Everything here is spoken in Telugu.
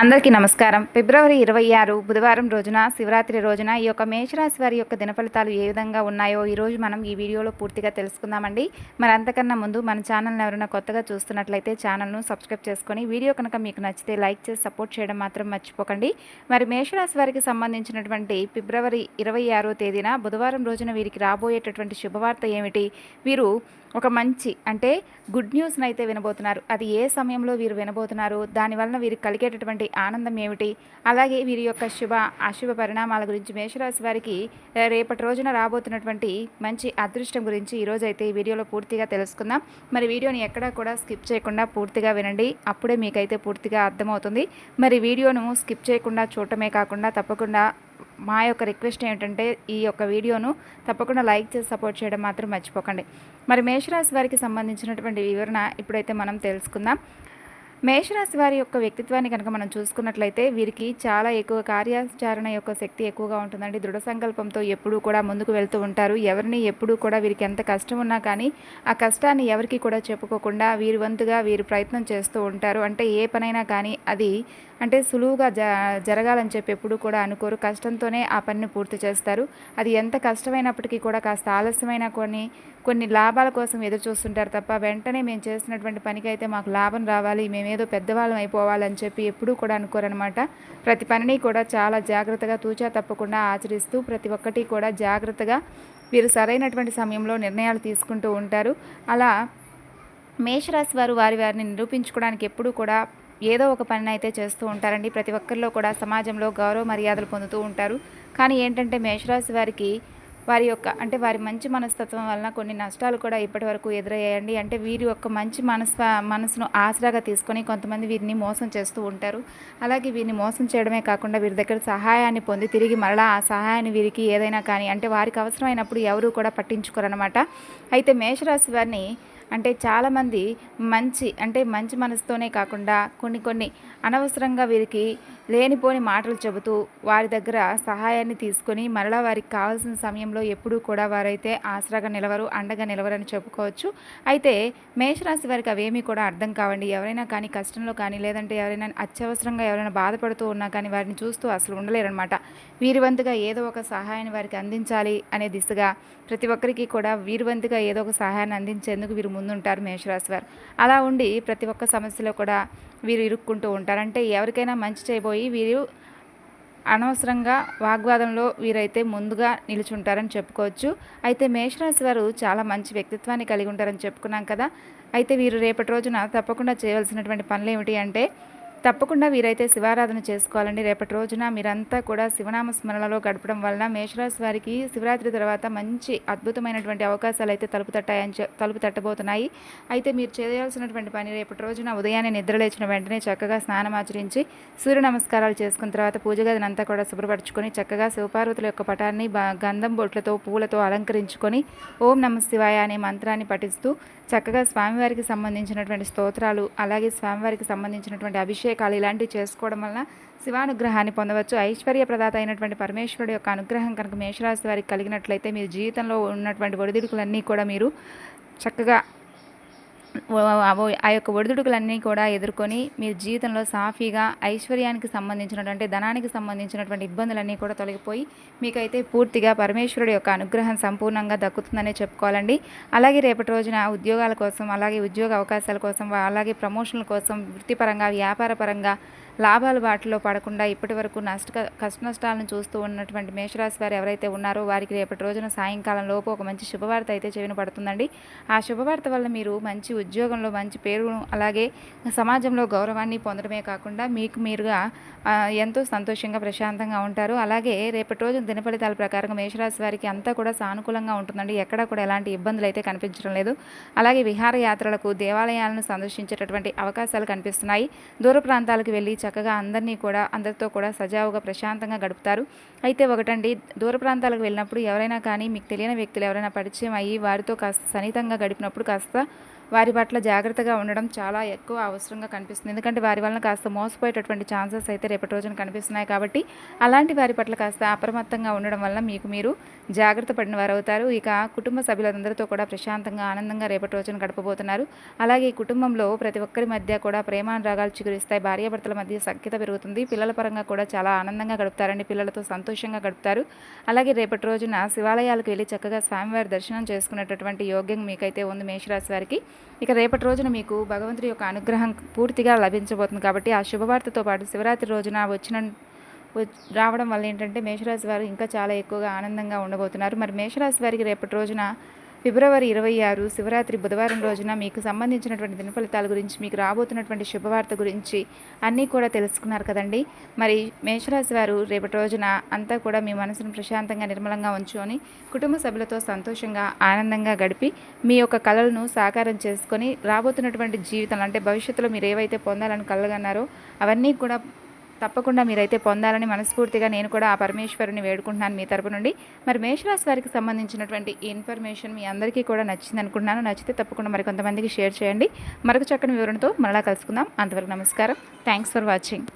అందరికీ నమస్కారం. ఫిబ్రవరి ఇరవై ఆరు బుధవారం రోజున శివరాత్రి రోజున ఈ యొక్క మేషరాశి వారి యొక్క దినఫలితాలు ఏ విధంగా ఉన్నాయో ఈరోజు మనం ఈ వీడియోలో పూర్తిగా తెలుసుకుందామండి. మరి అంతకన్నా ముందు మన ఛానల్ని ఎవరైనా కొత్తగా చూస్తున్నట్లయితే ఛానల్ను సబ్స్క్రైబ్ చేసుకొని వీడియో కనుక మీకు నచ్చితే లైక్ చేసి సపోర్ట్ చేయడం మాత్రం మర్చిపోకండి. మరి మేషరాశి వారికి సంబంధించినటువంటి ఫిబ్రవరి ఇరవై ఆరో తేదీన బుధవారం రోజున వీరికి రాబోయేటటువంటి శుభవార్త ఏమిటి? వీరు ఒక మంచి అంటే గుడ్ న్యూస్ని అయితే వినబోతున్నారు. అది ఏ సమయంలో వీరు వినబోతున్నారు? దానివలన వీరికి కలిగేటటువంటి ఆనందం ఏమిటి? అలాగే వీరి యొక్క శుభ అశుభ పరిణామాల గురించి మేషరాశి వారికి రేపటి రోజున రాబోతున్నటువంటి మంచి అదృష్టం గురించి ఈరోజు అయితే ఈ వీడియోలో పూర్తిగా తెలుసుకుందాం. మరి వీడియోని ఎక్కడా కూడా స్కిప్ చేయకుండా పూర్తిగా వినండి. అప్పుడే మీకైతే పూర్తిగా అర్థమవుతుంది. మరి వీడియోను స్కిప్ చేయకుండా చూడటమే కాకుండా తప్పకుండా మా యొక్క రిక్వెస్ట్ ఏంటంటే ఈ యొక్క వీడియోను తప్పకుండా లైక్ చేసి సపోర్ట్ చేయడం మాత్రం మర్చిపోకండి. మరి మేషరాశి వారికి సంబంధించినటువంటి వివరణ ఇప్పుడైతే మనం తెలుసుకుందాం. మేషరాశి వారి యొక్క వ్యక్తిత్వాన్ని కనుక మనం చూసుకున్నట్లయితే వీరికి చాలా ఎక్కువ కార్యాచరణ యొక్క శక్తి ఎక్కువగా ఉంటుందండి. దృఢ సంకల్పంతో ఎప్పుడూ కూడా ముందుకు వెళ్తూ ఉంటారు. ఎవరిని ఎప్పుడూ కూడా వీరికి ఎంత కష్టం ఉన్నా కానీ ఆ కష్టాన్ని ఎవరికి కూడా చెప్పుకోకుండా వీరి వంతుగా వీరు ప్రయత్నం చేస్తూ ఉంటారు. అంటే ఏ పనైనా కానీ అది అంటే సులువుగా జ జరగాలని చెప్పి ఎప్పుడూ కూడా అనుకోరు. కష్టంతోనే ఆ పనిని పూర్తి చేస్తారు. అది ఎంత కష్టమైనప్పటికీ కూడా కాస్త ఆలస్యమైన కొన్ని కొన్ని లాభాల కోసం ఎదురు చూస్తుంటారు తప్ప వెంటనే మేము చేసినటువంటి పనికి అయితే మాకు లాభం రావాలి. మేము ఏదో పెద్దవాళ్ళం అయిపోవాలని చెప్పి ఎప్పుడూ కూడా అనుకోరనమాట ప్రతి పనిని కూడా చాలా జాగ్రత్తగా తూచా తప్పకుండా ఆచరిస్తూ ప్రతి ఒక్కటి కూడా జాగ్రత్తగా వీరు సరైనటువంటి సమయంలో నిర్ణయాలు తీసుకుంటూ ఉంటారు. అలా మేషరాశి వారు వారి వారిని నిరూపించుకోవడానికి ఎప్పుడూ కూడా ఏదో ఒక పనిని అయితే చేస్తూ ఉంటారండి. ప్రతి ఒక్కరిలో కూడా సమాజంలో గౌరవ మర్యాదలు పొందుతూ ఉంటారు. కానీ ఏంటంటే మేషరాశి వారికి వారి యొక్క అంటే వారి మంచి మనస్తత్వం వలన కొన్ని నష్టాలు కూడా ఇప్పటి వరకు ఎదురయ్యాయండి. అంటే వీరి యొక్క మంచి మనసు మనసును ఆసరాగా తీసుకొని కొంతమంది వీరిని మోసం చేస్తూ ఉంటారు. అలాగే వీరిని మోసం చేయడమే కాకుండా వీరి దగ్గర సహాయాన్ని పొంది తిరిగి మరలా ఆ సహాయాన్ని వీరికి ఏదైనా కానీ అంటే వారికి అవసరమైనప్పుడు ఎవరు కూడా పట్టించుకోరనమాట అయితే మేషరాశి వారిని అంటే చాలామంది మంచి అంటే మంచి మనసుతోనే కాకుండా కొన్ని కొన్ని అనవసరంగా వీరికి లేనిపోని మాటలు చెబుతూ వారి దగ్గర సహాయాన్ని తీసుకొని మరలా వారికి కావాల్సిన సమయంలో ఎప్పుడూ కూడా వారైతే ఆసరాగా నిలవరు అండగా నిలవరని చెప్పుకోవచ్చు. అయితే మేషరాశి వారికి అవేమీ కూడా అర్థం కావండి. ఎవరైనా కానీ కష్టంలో కానీ లేదంటే ఎవరైనా అత్యవసరంగా ఎవరైనా బాధపడుతూ ఉన్నా కానీ వారిని చూస్తూ అసలు ఉండలేరనమాట వీరి వంతుగా ఏదో ఒక సహాయాన్ని వారికి అందించాలి అనే దిశగా ప్రతి ఒక్కరికి కూడా వీరి వంతుగా ఏదో ఒక సహాయాన్ని అందించేందుకు వీరు ముందుంటారు మేషరాశి వారు. అలా ఉండి ప్రతి ఒక్క సమస్యలో కూడా వీరు ఇరుక్కుంటూ ఉంటారు. అంటే ఎవరికైనా మంచి చేయబోయి వీరు అనవసరంగా వాగ్వాదంలో వీరైతే ముందుగా నిలుచుంటారని చెప్పుకోవచ్చు. అయితే మేషరాశి వారు చాలా మంచి వ్యక్తిత్వాన్ని కలిగి ఉంటారని చెప్పుకున్నాం కదా. అయితే వీరు రేపటి రోజున తప్పకుండా చేయవలసినటువంటి పనులు ఏమిటి అంటే తప్పకుండా వీరైతే శివారాధన చేసుకోవాలండి. రేపటి రోజున మీరంతా కూడా శివనామ స్మరణలో గడపడం వలన మేషరాశి వారికి శివరాత్రి తర్వాత మంచి అద్భుతమైనటువంటి అవకాశాలు అయితే తలుపు తట్టాయని తలుపు తట్టబోతున్నాయి. అయితే మీరు చేయాల్సినటువంటి పని రేపటి రోజున ఉదయాన్నే నిద్రలేచిన వెంటనే చక్కగా స్నానం ఆచరించి సూర్య నమస్కారాలు చేసుకున్న తర్వాత పూజ గదిని అంతా కూడా శుభ్రపరచుకొని చక్కగా శివపార్వతుల యొక్క పటాన్ని బ- గంధం బొట్లతో పూలతో అలంకరించుకొని ఓం నమ శివాయ అనే మంత్రాన్ని పఠిస్తూ చక్కగా స్వామివారికి సంబంధించినటువంటి స్తోత్రాలు అలాగే స్వామివారికి సంబంధించినటువంటి అభిషేకాలు ఇలాంటివి చేసుకోవడం వలన శివానుగ్రహాన్ని పొందవచ్చు. ఐశ్వర్య ప్రదాత అయినటువంటి పరమేశ్వరుడు యొక్క అనుగ్రహం కనుక మేషరాశి వారికి కలిగినట్లయితే మీరు జీవితంలో ఉన్నటువంటి ఒడిదుడుకులన్నీ కూడా మీరు చక్కగా ఆ యొక్క ఒడిదుడుకులన్నీ కూడా ఎదుర్కొని మీరు జీవితంలో సాఫీగా ఐశ్వర్యానికి సంబంధించినటువంటి ధనానికి సంబంధించినటువంటి ఇబ్బందులన్నీ కూడా తొలగిపోయి మీకైతే పూర్తిగా పరమేశ్వరుడు యొక్క అనుగ్రహం సంపూర్ణంగా దక్కుతుందనే చెప్పుకోవాలండి. అలాగే రేపటి రోజున ఉద్యోగాల కోసం అలాగే ఉద్యోగ అవకాశాల కోసం అలాగే ప్రమోషన్ల కోసం వృత్తిపరంగా వ్యాపారపరంగా లాభాలు బాటలో పడకుండా ఇప్పటి వరకు నష్ట కష్ట నష్టాలను చూస్తూ ఉన్నటువంటి మేషరాశి వారు ఎవరైతే ఉన్నారో వారికి రేపటి రోజున సాయంకాలం లోపు ఒక మంచి శుభవార్త అయితే చెవిన పడుతుందండి ఆ శుభవార్త వల్ల మీరు మంచి ఉద్యోగంలో మంచి పేరును అలాగే సమాజంలో గౌరవాన్ని పొందడమే కాకుండా మీకు మీరుగా ఎంతో సంతోషంగా ప్రశాంతంగా ఉంటారు. అలాగే రేపటి రోజు దినఫలితాల ప్రకారం మేషరాశి వారికి అంతా కూడా సానుకూలంగా ఉంటుందండి. ఎక్కడ కూడా ఎలాంటి ఇబ్బందులు అయితే కనిపించడం లేదు. అలాగే విహారయాత్రలకు దేవాలయాలను సందర్శించేటటువంటి అవకాశాలు కనిపిస్తున్నాయి. దూర ప్రాంతాలకు వెళ్ళి చక్కగా అందరినీ కూడా అందరితో కూడా సజావుగా ప్రశాంతంగా గడుపుతారు. అయితే ఒకటండి దూర ప్రాంతాలకు వెళ్ళినప్పుడు ఎవరైనా కానీ మీకు తెలియని వ్యక్తులు ఎవరైనా పరిచయం అయ్యి వారితో కాస్త సన్నిహితంగా గడిపినప్పుడు కాస్త వారి పట్ల జాగ్రత్తగా ఉండడం చాలా ఎక్కువ అవసరంగా కనిపిస్తుంది. ఎందుకంటే వారి వలన కాస్త మోసపోయేటటువంటి ఛాన్సెస్ అయితే రేపటి రోజున కనిపిస్తున్నాయి కాబట్టి అలాంటి వారి పట్ల కాస్త అప్రమత్తంగా ఉండడం వల్ల మీకు మీరు జాగ్రత్త పడిన వారు అవుతారు ఇక కుటుంబ సభ్యులందరితో కూడా ప్రశాంతంగా ఆనందంగా రేపటి రోజున గడపబోతున్నారు. అలాగే ఈ కుటుంబంలో ప్రతి ఒక్కరి మధ్య కూడా ప్రేమానురాగాలు చిగురిస్తాయి. భార్యాభర్తల మధ్య సఖ్యత పెరుగుతుంది. పిల్లల పరంగా కూడా చాలా ఆనందంగా గడుపుతారండి. పిల్లలతో సంతోషంగా గడుపుతారు. అలాగే రేపటి రోజున శివాలయాలకు వెళ్ళి చక్కగా స్వామివారి దర్శనం చేసుకునేటటువంటి యోగ్యం మీకైతే ఉంది మేషరాశి వారికి. ఇక రేపటి రోజున మీకు భగవంతుడి యొక్క అనుగ్రహం పూర్తిగా లభించబోతుంది కాబట్టి ఆ శుభవార్తతో పాటు శివరాత్రి రోజున వచ్చిన రావడం వల్ల ఏంటంటే మేషరాశి వారు ఇంకా చాలా ఎక్కువగా ఆనందంగా ఉండబోతున్నారు. మరి మేషరాశి వారికి రేపటి రోజున ఫిబ్రవరి ఇరవై ఆరు శివరాత్రి బుధవారం రోజున మీకు సంబంధించినటువంటి దినఫలితాల గురించి మీకు రాబోతున్నటువంటి శుభవార్త గురించి అన్నీ కూడా తెలుసుకున్నారు కదండి. మరి మేషరాశి వారు రేపటి రోజున అంతా కూడా మీ మనసును ప్రశాంతంగా నిర్మలంగా ఉంచుకొని కుటుంబ సభ్యులతో సంతోషంగా ఆనందంగా గడిపి మీ యొక్క కళలను సాకారం చేసుకొని రాబోతున్నటువంటి జీవితం అంటే భవిష్యత్తులో మీరు ఏవైతే పొందాలని కలగన్నారో అవన్నీ కూడా తప్పకుండా మీరైతే పొందాలని మనస్ఫూర్తిగా నేను కూడా ఆ పరమేశ్వరుని వేడుకుంటున్నాను మీ తరపు నుండి. మరి మేషరాశి వారికి సంబంధించినటువంటి ఇన్ఫర్మేషన్ మీ అందరికీ కూడా నచ్చింది అనుకుంటున్నాను. నచ్చితే తప్పకుండా మరి కొంతమందికి షేర్ చేయండి. మరొక చక్కని వివరణతో మరలా కలుసుకుందాం. అంతవరకు నమస్కారం. Thanks for watching.